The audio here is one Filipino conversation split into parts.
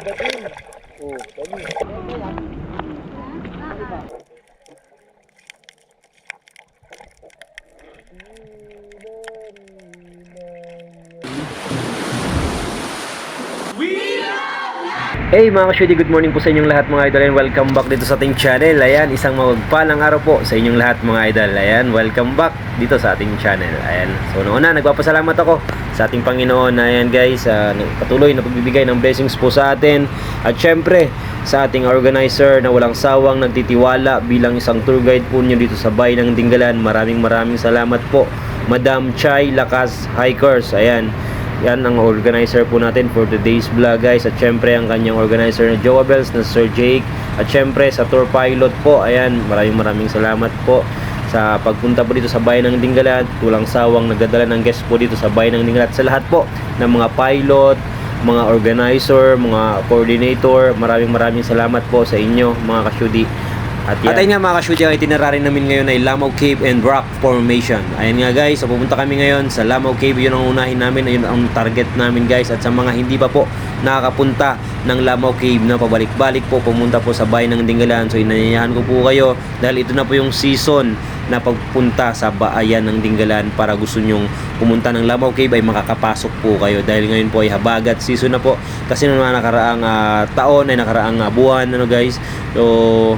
dating. Oh, kami. Hey mga ka good morning po sa inyong lahat mga idol and welcome back dito sa ating channel. Ayan, isang mawagpalang araw po sa inyong lahat mga idol. Ayan, welcome back dito sa ating channel. Ayan, so una nagpapasalamat ako sa ating Panginoon. Ayan guys, uh, patuloy na pagbibigay ng blessings po sa atin. At syempre, sa ating organizer na walang sawang nagtitiwala bilang isang tour guide po niyo dito sa bayan ng Dinggalan. Maraming maraming salamat po. Madam Chai Lakas Hikers. Ayan, yan ang organizer po natin for today's vlog guys. At syempre ang kanyang organizer na Joa Bells na Sir Jake. At syempre sa tour pilot po ayan maraming maraming salamat po sa pagpunta po dito sa bayan ng Dingalan tulang sawang nagdadala ng guest po dito sa bayan ng Dingalan at sa lahat po ng mga pilot mga organizer, mga coordinator maraming maraming salamat po sa inyo mga kasyudi at, yan. At ayun nga mga kasyudya, ang itinerary namin ngayon ay Lamau Cave and Rock Formation. Ayun nga guys, so pupunta kami ngayon sa Lamau Cave, yun ang unahin namin, yun ang target namin guys. At sa mga hindi pa po nakakapunta ng Lamau Cave na pabalik-balik po, pumunta po sa bayan ng Dingalan. So inanyayahan ko po kayo dahil ito na po yung season na pagpunta sa bayan ng Dingalan para gusto nyong pumunta ng Lamau Cave ay makakapasok po kayo dahil ngayon po ay habagat season na po kasi nung mga nakaraang ah, taon ay nakaraang ah, buwan ano guys so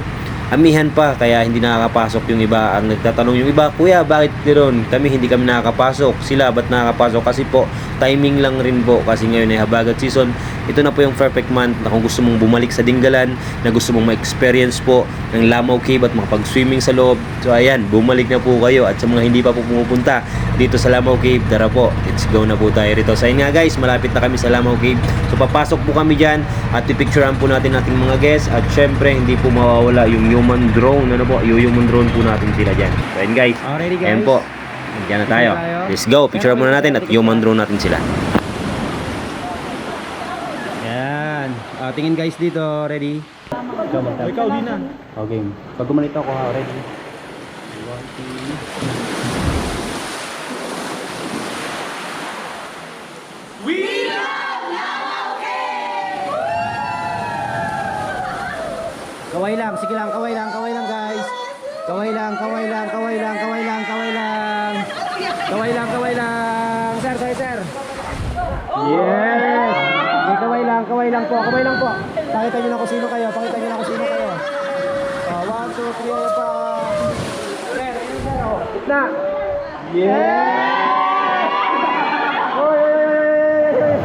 amihan pa kaya hindi nakakapasok yung iba ang nagtatanong. Yung iba kuya bakit ganoon kami hindi kami nakakapasok. Sila ba't nakakapasok? Kasi po timing lang rin po kasi ngayon ay habagat season. Ito na po yung perfect month na kung gusto mong bumalik sa Dinggalan na gusto mong ma-experience po ng Lamau Cave at makapag-swimming sa loob. So ayan bumalik na po kayo at sa mga hindi pa po pumupunta dito sa Lamau Cave tara po let's go na po tayo rito. Sa nga guys malapit na kami sa Lamau Cave. So papasok po kami dyan at pipicturean po natin ating mga guests at syempre hindi po mawawala yung human drone. Ano po yung human drone po natin sila dyan. So ayan guys Already guys. ayan po Diyan na tayo. Let's go. Picture muna natin at human drone natin sila. Yan. Ah, tingin guys dito, ready? Ikaw din na. Okay. Pag gumanito ako ha, ready? Kaway lang, sige lang, kaway lang, kaway lang guys. Kaway lang, kaway lang, kaway lang, kaway lang, kaway lang. Kaway lang, kaway lang. Sir, sir, sir. Yes! Okay, kaway lang, kaway lang po, kaway lang po. Pakita nyo na kung sino kayo, pakita nyo na kung sino kayo. Uh, one, two, three, pa? Sir, sir, oh. Gitna. Yes! Oy, oy, oy, oy, oy, oy.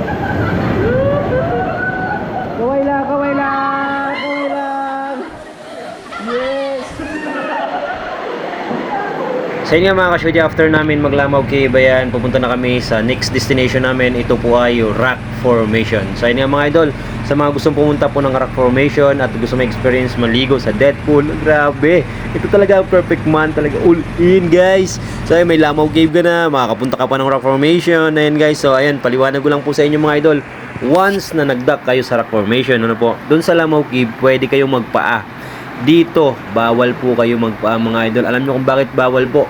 Kaway lang, kaway lang, kaway lang. Yes! Sa inyo mga kasyudya, after namin maglamaw kay Bayan, pupunta na kami sa next destination namin. Ito po ay Rock Formation. Sa inyo mga idol, sa mga gustong pumunta po ng Rock Formation at gusto ma-experience maligo sa Deadpool, grabe. Ito talaga perfect man, talaga all in guys. So ayun, may Lamaw Cave ka na, makakapunta ka pa ng Rock Formation. Ayan guys, so ayan, paliwanag ko lang po sa inyo mga idol. Once na nagduck kayo sa Rock Formation, ano po, doon sa Lamaw Cave, pwede kayong magpaa dito bawal po kayo magpa mga idol. Alam nyo kung bakit bawal po?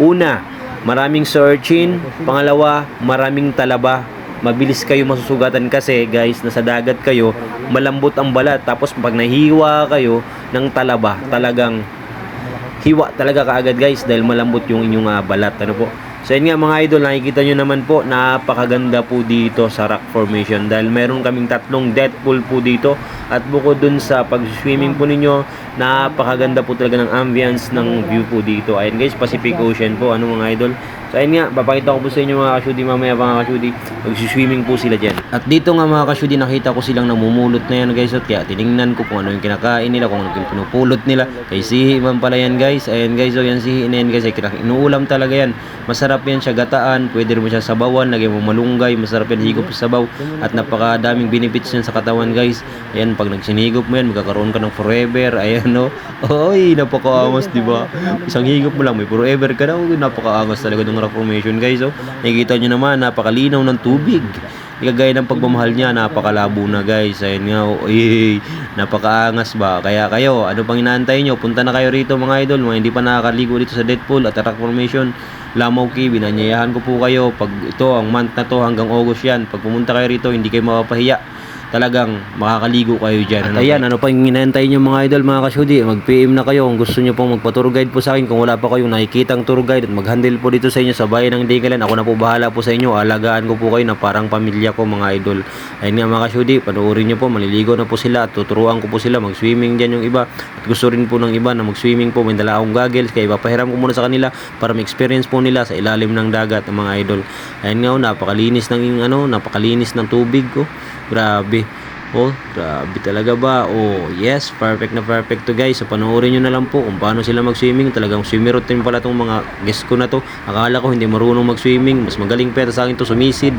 Una maraming searching. Pangalawa maraming talaba. Mabilis kayo masusugatan kasi guys nasa dagat kayo malambot ang balat tapos pag nahiwa kayo ng talaba talagang hiwa talaga kaagad guys dahil malambot yung inyong ah, balat. Ano po? So yun nga mga idol, nakikita nyo naman po, napakaganda po dito sa rock formation. Dahil meron kaming tatlong death pool po dito at bukod dun sa pag-swimming po ninyo, napakaganda po talaga ng ambience ng view po dito. Ayun guys, Pacific Ocean po, ano mga idol. So ayun nga, papakita ko po sa inyo mga kasyudi mamaya mga kasyudi, mag-swimming po sila dyan. At dito nga mga kasyudi, nakita ko silang namumulot na yan guys at kaya tiningnan ko kung ano yung kinakain nila, kung ano yung pinupulot nila. Kay sihi man pala yan guys, ayun guys, so yan sihi na yan guys, ay inuulam talaga yan. Masarap yan siya gataan, pwede rin mo siya sabawan, lagyan mo malunggay, masarap yan higop sa sabaw at napakadaming benefits yan sa katawan guys. Ayan, pag nagsinigop mo yan, magkakaroon ka ng forever. Ayan no. Oy, napakaangas, di ba? Isang higop mo lang, may forever ka na. Uy, napakaangas talaga ng rock formation guys. Oh. Nakikita nyo naman, napakalinaw ng tubig. Kagaya ng pagmamahal niya, napakalabo na guys. Ayun nga, oh, ay, napakaangas ba? Kaya kayo, ano pang inaantay nyo? Punta na kayo rito mga idol, mga hindi pa nakakaligo dito sa Deadpool at Rock Formation. Lamaw Cave, binanyayahan ko po kayo. Pag ito, ang month na to hanggang August yan. Pag pumunta kayo rito, hindi kayo mapapahiya. Talagang makakaligo kayo dyan. At ayan, ano pa yung hinahantay nyo mga idol, mga kasyudi, mag-PM na kayo kung gusto nyo pong magpa-tour guide po sa akin, kung wala pa kayong nakikitang tour guide at mag-handle po dito sa inyo sa bayan ng Dingalan, ako na po bahala po sa inyo, alagaan ko po kayo na parang pamilya ko mga idol. Ayun nga mga kasyudi, panoorin nyo po, maliligo na po sila at tuturuan ko po sila mag-swimming dyan yung iba. At gusto rin po ng iba na mag-swimming po, may dala akong goggles, kaya ipapahiram ko muna sa kanila para ma-experience po nila sa ilalim ng dagat ng mga idol. Ayun nga, oh, napakalinis ng ano, napakalinis ng tubig ko. Grabe. Oh, grabe talaga ba? Oh, yes, perfect na perfect to guys. So panoorin nyo na lang po kung paano sila mag-swimming. Talagang swimmer din pala tong mga guest ko na to. Akala ko hindi marunong mag-swimming. Mas magaling pero sa akin to sumisid.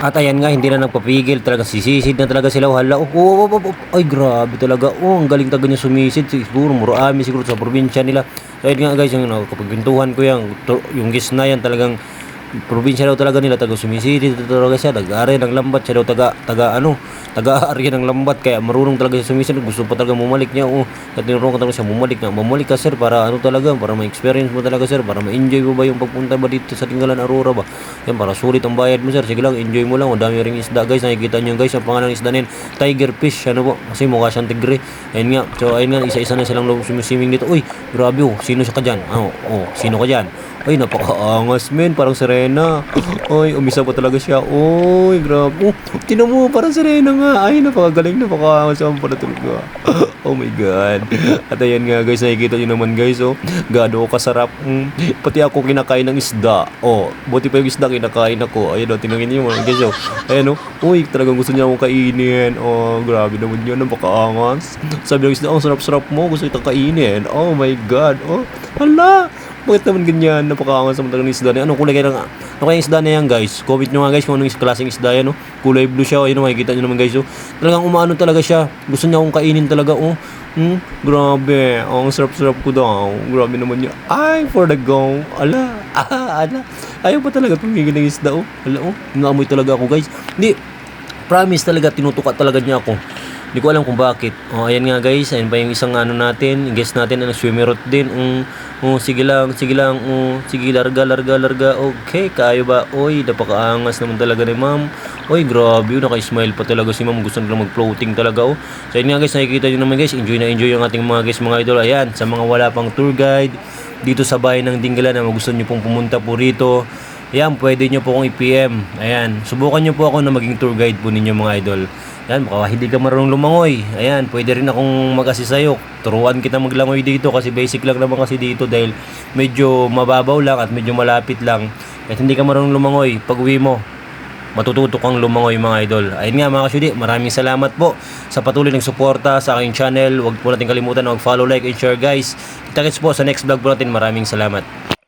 At ayan nga, hindi na nagpapigil. Talagang sisisid na talaga sila. Hala, oh, oh, oh, oh, oh. ay grabe talaga. Oh, ang galing talaga niya sumisid. Siguro, murami siguro sa probinsya nila. So, ayun nga guys, yung no, kapag pintuhan ko yan, yung guest na yan talagang probinsya daw talaga nila taga sumisidi talaga siya taga-ari ng lambat siya daw taga taga ano taga-ari ng lambat. Kaya marunong talaga siya sumisid gusto pa talaga bumalik niya oh. At tinurong ko talaga siya bumalik na bumalik ka sir para ano talaga para ma-experience mo talaga sir. Para ma-enjoy mo ba yung pagpunta ba dito sa Tinggalan Aurora ba? Yan para sulit ang bayad mo sir. Sige lang enjoy mo lang. O dami ring isda guys. Nakikita niyo guys ang pangalan ng isda yun tiger fish ano po? Kasi mukha siyang tigre. Ayun nga. So ayun nga isa-isa na silang sumiswimming dito. Uy grabe oh. Sino siya ka dyan? Oh, oh. Sino ka dyan ay, napakaangas, men. Parang sirena. Ay, umisa pa talaga siya. Uy, grabe. Oh, tinan mo, parang sirena nga. Ay, napakagaling, napakaangas naman pala talaga. Oh my God. At ayan nga, guys. Nakikita nyo naman, guys. Oh, gado kasarap. Mm, pati ako kinakain ng isda. Oh, buti pa yung isda kinakain ako. Ayun, oh, tinangin niyo mga guys. Oh, ayan, oh. Uy, talagang gusto niya akong kainin. Oh, grabe naman yun. Napakaangas. Sabi ng isda, ang sarap-sarap mo. Gusto kitang kainin. Oh my God. Oh, hala. Bakit naman ganyan? Napakaangas naman talaga ng isda na yan. Anong kulay kaya ng... Ano kaya isda na yan, guys? Comment nyo nga, guys, kung anong klaseng isda yan, oh. Kulay blue siya, oh. Ayun, makikita nyo naman, guys, oh. Talagang umaano talaga siya. Gusto niya akong kainin talaga, oh. Hmm, grabe. Ang sarap-sarap ko daw. Grabe naman niya. Ay, for the go. Ala, ah, ala. Ayaw pa talaga tumigil ng isda, oh. Ala, oh. Naamoy talaga ako, guys. Hindi, promise talaga, tinutuka talaga niya ako. Hindi ko alam kung bakit. Oh, ayan nga guys, ayan pa yung isang ano natin, guest natin na swimmer route din. Um, oh, sige lang, sige lang, oh, sige larga, larga, larga. Okay, kayo ba? Oy, napakaangas naman talaga ni ma'am. Oy, grabe, oh, naka-smile pa talaga si ma'am. Gusto nila mag-floating talaga, oh. So, ayan nga guys, nakikita nyo naman guys, enjoy na enjoy yung ating mga guys, mga idol. Ayan, sa mga wala pang tour guide, dito sa bayan ng Dingalan na gusto nyo pong pumunta po rito. Ayan, pwede nyo po akong i-PM. Ayan, subukan nyo po ako na maging tour guide po ninyo mga idol. Ayan, baka hindi ka marunong lumangoy. Ayan, pwede rin akong mag-assist sa'yo. Turuan kita maglangoy dito kasi basic lang naman kasi dito dahil medyo mababaw lang at medyo malapit lang. At hindi ka marunong lumangoy, pag uwi mo, matututo kang lumangoy mga idol. Ayun nga mga kasyudi, maraming salamat po sa patuloy ng suporta sa aking channel. Huwag po natin kalimutan na mag-follow, like, and share guys. Kita kits po sa next vlog po natin. Maraming salamat.